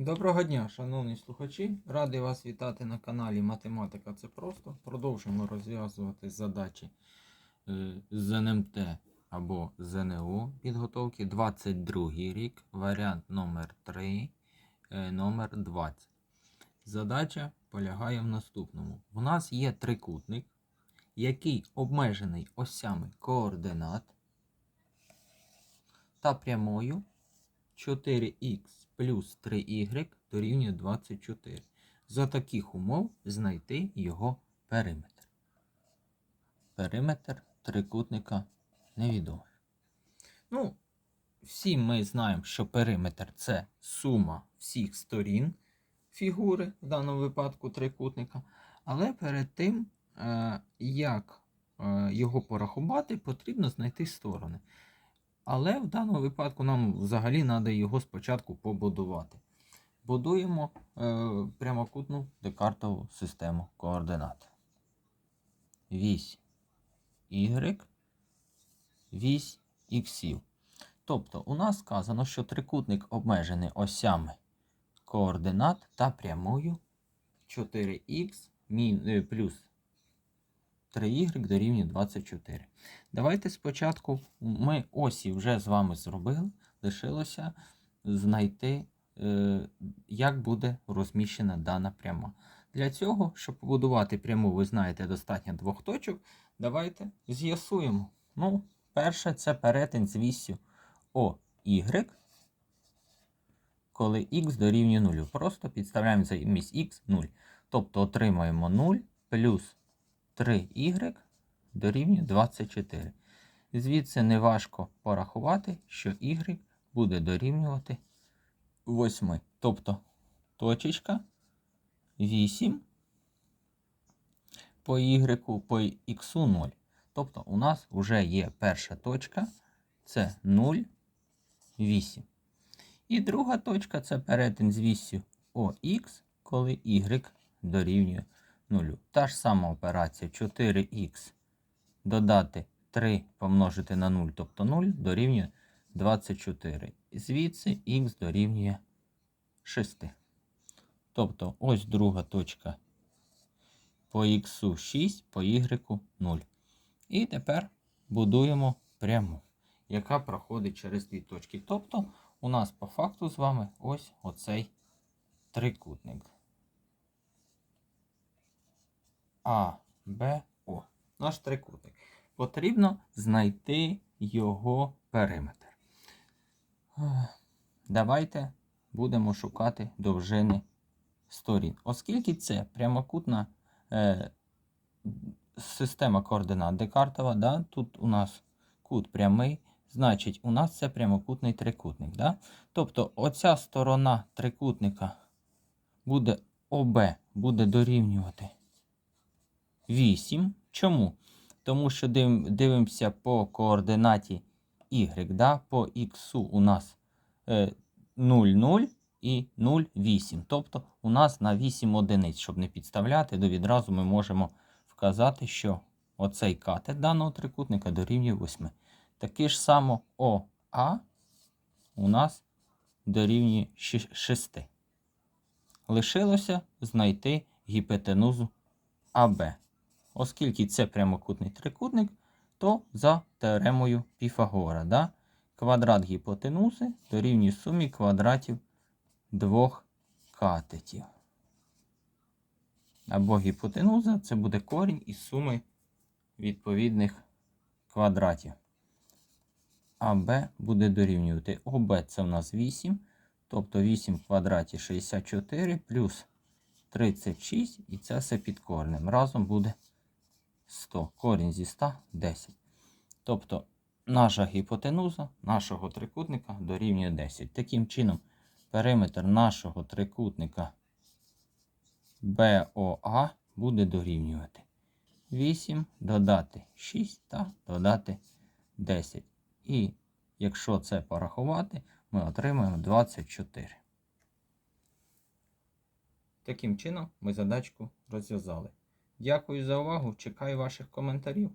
Доброго дня, шановні слухачі. Радий вас вітати на каналі Математика це просто. Продовжуємо розв'язувати задачі е, з НМТ або ЗНО підготовки 22 рік, варіант номер 3, е, номер 20. Задача полягає в наступному. У нас є трикутник, який обмежений осями координат та прямою 4х плюс 3y дорівнює 24. За таких умов знайти його периметр. Периметр трикутника невідомий. Ну, всі ми знаємо, що периметр це сума всіх сторін фігури, в даному випадку трикутника. Але перед тим, е, як е, його порахувати, потрібно знайти сторони. Але в даному випадку нам взагалі треба його спочатку побудувати. Будуємо е, прямокутну декартову систему координат. Вісь Y, вісь іксів. Тобто у нас сказано, що трикутник обмежений осями координат та прямою 4х е, плюс 3y дорівнює 24. Давайте спочатку ми осі вже з вами зробили. Лишилося знайти, е, як буде розміщена дана пряма. Для цього, щоб побудувати пряму, ви знаєте, достатньо двох точок. Давайте з'ясуємо. Ну, перше, це перетин з вісю OY, коли х дорівнює 0. Просто підставляємо замість х 0. Тобто отримаємо 0 плюс 3y дорівнює 24. Звідси неважко порахувати, що y буде дорівнювати 8. Тобто точечка 8 по y, по x 0. Тобто у нас вже є перша точка, це 0, 8. І друга точка це перетин з вісю ОХ, коли y дорівнює 0. Та ж сама операція 4х додати 3 помножити на 0, тобто 0 дорівнює 24. Звідси х дорівнює 6. Тобто ось друга точка по х 6, по y 0. І тепер будуємо пряму, яка проходить через дві точки. Тобто у нас по факту з вами ось оцей трикутник. А, Б, О. Наш трикутник. Потрібно знайти його периметр. Давайте будемо шукати довжини сторін. Оскільки це прямокутна е, система координат Декартова, да? тут у нас кут прямий, значить, у нас це прямокутний трикутник. Да? Тобто оця сторона трикутника буде ОБ, буде дорівнювати 8. Чому? Тому що дивимося по координаті y, да? по х у нас е, 0, 0 і 0, 8. Тобто у нас на 8 одиниць, щоб не підставляти, то відразу ми можемо вказати, що оцей катет даного трикутника дорівнює 8. Таке ж само ОА у нас дорівнює 6. Лишилося знайти гіпотенузу АБ. Оскільки це прямокутний трикутник, то за теоремою Піфагора, да? квадрат гіпотенузи дорівнює сумі квадратів двох катетів. Або гіпотенуза це буде корінь із суми відповідних квадратів. АБ буде дорівнювати ОБ це у нас 8, тобто 8 в квадраті 64 плюс 36, і це все під коренем. Разом буде 100. Корінь зі 100 10. Тобто наша гіпотенуза нашого трикутника дорівнює 10. Таким чином, периметр нашого трикутника BOA буде дорівнювати 8, додати 6 та додати 10. І якщо це порахувати, ми отримаємо 24. Таким чином ми задачку розв'язали. Дякую за увагу. Чекаю ваших коментарів.